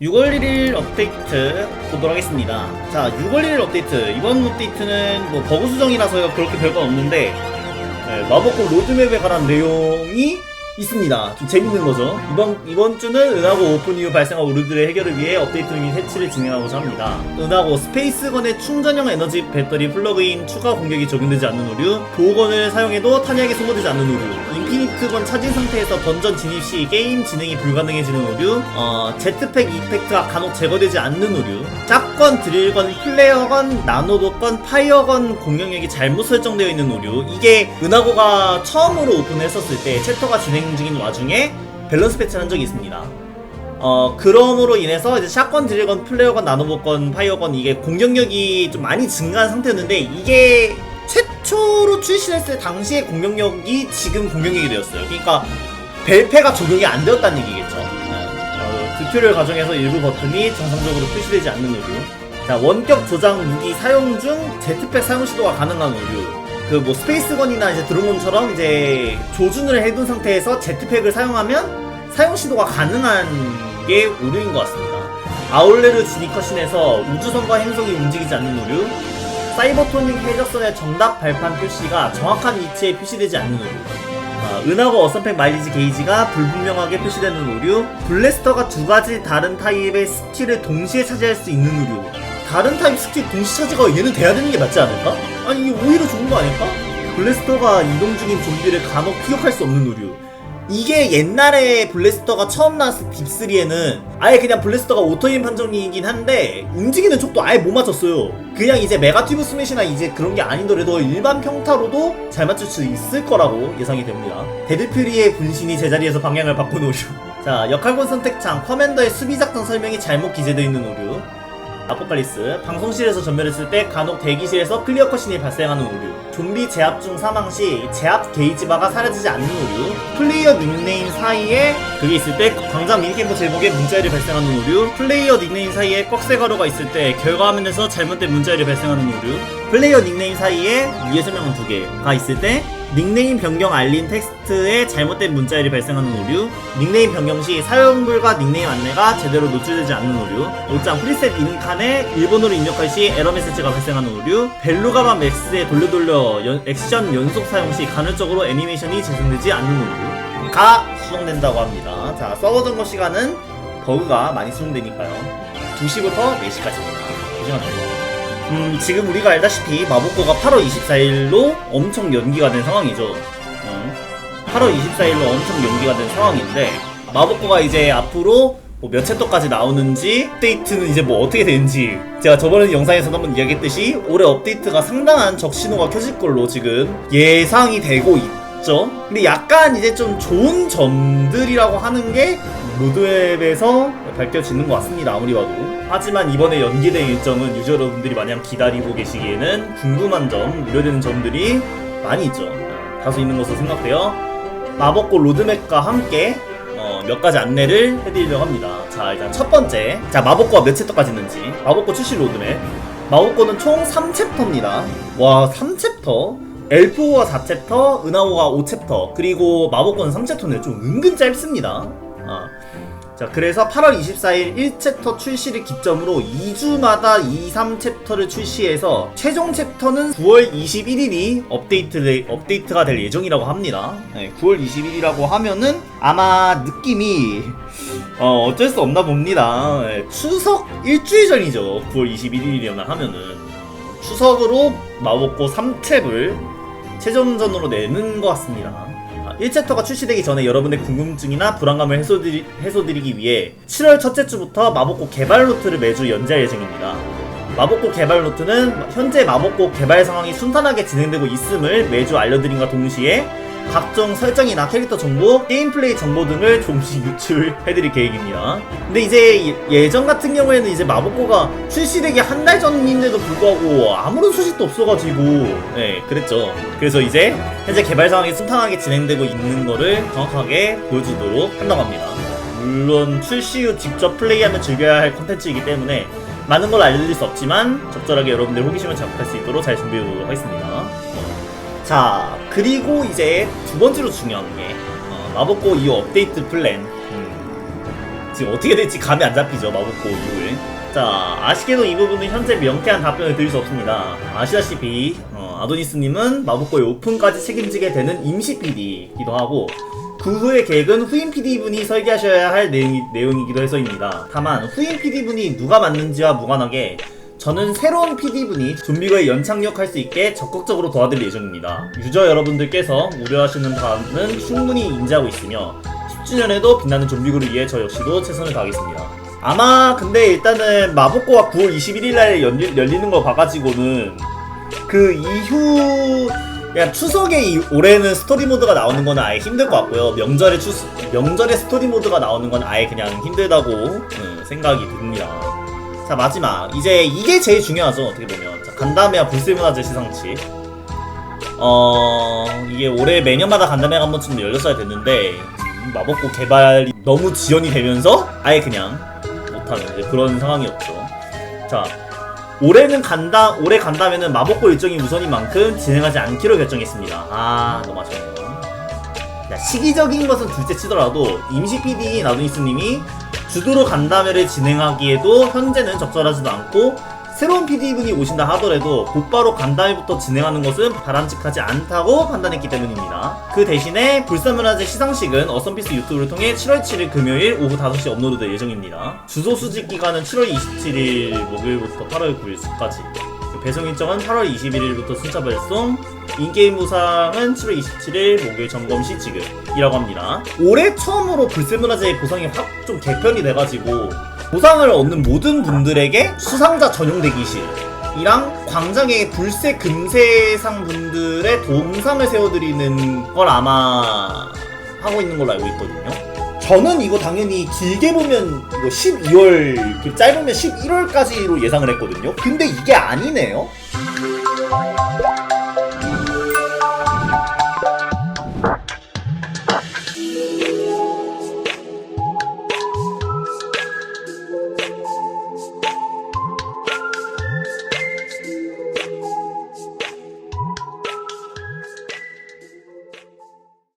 6월 1일 업데이트 보도록 하겠습니다. 자, 6월 1일 업데이트. 이번 업데이트는 뭐 버그 수정이라서 그렇게 별건 없는데, 네, 마법고 로드맵에 관한 내용이 있습니다. 좀 재밌는 거죠. 이번, 이번 주는 은하고 오픈 이후 발생한 오류들의 해결을 위해 업데이트 및 해치를 진행하고자 합니다. 은하고 스페이스건의 충전형 에너지 배터리 플러그인 추가 공격이 적용되지 않는 오류, 보호건을 사용해도 탄약이 소모되지 않는 오류, 인피니트건 차진 상태에서 던전 진입 시 게임 진행이 불가능해지는 오류, 어, 제트팩 이펙트가 간혹 제거되지 않는 오류, 짝건, 드릴건, 플레어건, 나노도건, 파이어건 공격력이 잘못 설정되어 있는 오류, 이게 은하고가 처음으로 오픈했었을 때 챕터가 진행 중인 와중에 밸런스 패치를 한 적이 있습니다. 어, 그럼으로 인해서 이제 샷건, 드래건, 플레어건, 나노보건, 파이어건 이게 공격력이 좀 많이 증가한 상태였는데 이게 최초로 출시했을 당시의 공격력이 지금 공격력이 되었어요. 그러니까 벨페가 적용이 안 되었다는 얘기겠죠. 네. 어, 튜토리얼 과정에서 일부 버튼이 정상적으로 표시되지 않는 오류. 자, 원격 조작 무기 사용 중 제트팩 사용 시도가 가능한 오류. 그 뭐 스페이스건이나 이제 드론건처럼 이제 조준을 해둔 상태에서 제트팩을 사용하면 사용 시도가 가능한 게 오류인 것 같습니다. 아울레르 지니커신에서 우주선과 행성이 움직이지 않는 오류, 사이버토닉 해적선의 정답 발판 표시가 정확한 위치에 표시되지 않는 오류, 아, 은하고 어선팩 마일리지 게이지가 불분명하게 표시되는 오류, 블래스터가 두 가지 다른 타입의 스킬을 동시에 차지할 수 있는 오류, 다른 타입 스킬 동시 차지가 얘는 돼야 되는 게 맞지 않을까? 아니 이게 오히려 좋은 거 아닐까? 블래스터가 이동 중인 좀비를 간혹 피격할 수 없는 오류. 이게 옛날에 블래스터가 처음 나왔을 딥3에는 아예 그냥 블래스터가 오토임 판정이긴 한데 움직이는 촉도 아예 못 맞췄어요. 그냥 이제 메가튜브 스매시나 이제 그런 게 아니더라도 일반 평타로도 잘 맞출 수 있을 거라고 예상이 됩니다. 데드퓨리의 분신이 제자리에서 방향을 바꾼 오류. 자, 역할권 선택창 커맨더의 수비작전 설명이 잘못 기재되어 있는 오류. 아포칼리스 방송실에서 전멸했을 때 간혹 대기실에서 클리어 컷신이 발생하는 오류. 좀비 제압 중 사망 시 제압 게이지 바가 사라지지 않는 오류. 플레이어 닉네임 사이에 그게 있을 때 광장 미니게임 제목에 문자열이 발생하는 오류 플레이어 닉네임 사이에 꺽쇠 가루가 있을 때 결과 화면에서 잘못된 문자열이 발생하는 오류 플레이어 닉네임 사이에 위에 설명은 두 개가 있을 때 닉네임 변경 알림 텍스트에 잘못된 문자열이 발생하는 오류 닉네임 변경 시 사용 불가 닉네임 안내가 제대로 노출되지 않는 오류 5장 프리셋 인칸에 일본어로 입력할 시 에러 메시지가 발생하는 오류 벨루가바 맥스에 돌려 돌려 연- 액션 연속 사용 시 간헐적으로 애니메이션이 재생되지 않는 오류 가 수정된다고 합니다. 자 서버 점거 시간은 버그가 많이 수정되니까요. 2시부터 4시까지입니다 2시간 정도 음, 지금 우리가 알다시피 마법고가 8월 24일로 엄청 연기가 된 상황이죠. 음, 8월 24일로 엄청 연기가 된 상황인데 마법고가 이제 앞으로 뭐 몇 챕터까지 나오는지 업데이트는 이제 뭐 어떻게 되는지 제가 저번에 영상에서도 한번 이야기했듯이 올해 업데이트가 상당한 적신호가 켜질 걸로 지금 예상이 되고 있 죠. 근데 약간 이제 좀 좋은 점들이라고 하는 게 로드웹에서 밝혀지는 것 같습니다. 아무리 봐도. 하지만 이번에 연기된 일정은 유저 여러분들이 마냥 기다리고 계시기에는 궁금한 점, 우려되는 점들이 많이 있죠. 어, 다소 있는 것으로 생각돼요. 마법고 로드맵과 함께 어, 몇 가지 안내를 해드리려고 합니다. 자, 일단 첫 번째. 자, 마법고가 몇 챕터까지 있는지. 마법고 출시 로드맵. 마법고는 총 3챕터입니다. 와, 3챕터? 엘프호가 4챕터, 은하호가 5챕터, 그리고 마법고는 3챕터인데 좀 은근 짧습니다. 아. 자, 그래서 8월 24일 1챕터 출시를 기점으로 2주마다 2, 3챕터를 출시해서 최종 챕터는 9월 21일이 업데이트, 업데이트가 될 예정이라고 합니다. 네, 9월 21일이라고 하면은 아마 느낌이 어, 어쩔 수 없나 봅니다. 네, 추석 일주일 전이죠. 9월 21일이면 하면은. 추석으로 마법고 3챕을 최종전으로 내는 것 같습니다. 1챕터가 출시되기 전에 여러분의 궁금증이나 불안감을 해소드리, 해소드리기 위해 7월 첫째 주부터 마법고 개발 노트를 매주 연재할 예정입니다. 마법고 개발 노트는 현재 마법고 개발 상황이 순탄하게 진행되고 있음을 매주 알려드림과 동시에 각종 설정이나 캐릭터 정보, 게임 플레이 정보 등을 조금씩 유출해드릴 계획입니다. 근데 이제 예- 예전 같은 경우에는 이제 마법고가 출시되기 한 달 전인데도 불구하고 아무런 소식도 없어가지고 네 그랬죠. 그래서 이제 현재 개발 상황이 순탄하게 진행되고 있는 거를 정확하게 보여주도록 한다고 합니다. 물론 출시 후 직접 플레이하며 즐겨야 할 콘텐츠이기 때문에 많은 걸 알려드릴 수 없지만 적절하게 여러분들 호기심을 자극할 수 있도록 잘 준비해 보도록 하겠습니다. 자 그리고 이제 두 번째로 중요한 게 어, 마법고 이후 업데이트 플랜. 음, 지금 어떻게 될지 감이 안 잡히죠 마법고 이후에 자 아쉽게도 이 부분은 현재 명쾌한 답변을 드릴 수 없습니다. 아시다시피 어, 아도니스님은 마법고의 오픈까지 책임지게 되는 임시 PD이기도 하고 그 후의 계획은 후임 PD분이 설계하셔야 할 내용이, 내용이기도 해서입니다. 다만 후임 PD분이 누가 맞는지와 무관하게 저는 새로운 PD분이 좀비고의 연착륙 할 수 있게 적극적으로 도와드릴 예정입니다 유저 여러분들께서 우려하시는 바는 충분히 인지하고 있으며 10주년에도 빛나는 좀비고를 위해 저 역시도 최선을 다하겠습니다. 아마 근데 일단은 마법고가 9월 21일 날 열리, 열리는 거 봐가지고는 그 이후 그냥 추석에 이- 올해는 스토리 모드가 나오는 건 아예 힘들 것 같고요. 명절에 추 명절에 스토리 모드가 나오는 건 아예 그냥 힘들다고 음, 생각이 듭니다. 자 마지막 이제 이게 제일 중요하죠 어떻게 보면 자, 간다메아 불세문화재 시상식 어 이게 올해 매년마다 간담회가 한 번쯤 열렸어야 됐는데 음, 마법고 개발이 너무 지연이 되면서 아예 그냥 못하는 그런 상황이었죠. 자 올해는 간다 올해 간다면은 마법고 일정이 우선인 만큼 진행하지 않기로 결정했습니다. 아 너무 아쉽네요. 야, 시기적인 것은 둘째 치더라도 임시 PD 나도니스님이 주도로 간담회를 진행하기에도 현재는 적절하지도 않고 새로운 PD분이 오신다 하더라도 곧바로 간담회부터 진행하는 것은 바람직하지 않다고 판단했기 때문입니다. 그 대신에 불사문화재 시상식은 어썸피스 유튜브를 통해 7월 7일 금요일 오후 5시 업로드될 예정입니다. 주소 수집 기간은 7월 27일 목요일부터 8월 9일까지 배송 일정은 8월 21일부터 순차 발송, 인게임 보상은 7월 27일 목요일 점검 시 지급 이라고 합니다. 올해 처음으로 불세문화재 보상이 확 좀 개편이 돼가지고 보상을 얻는 모든 분들에게 수상자 전용 대기실 이랑 광장의 불새 금세상 분들의 동상을 세워드리는 걸 아마 하고 있는 걸로 알고 있거든요. 저는 이거 당연히 길게 보면 이거 12월, 그 짧으면 11월까지로 예상을 했거든요. 근데 이게 아니네요.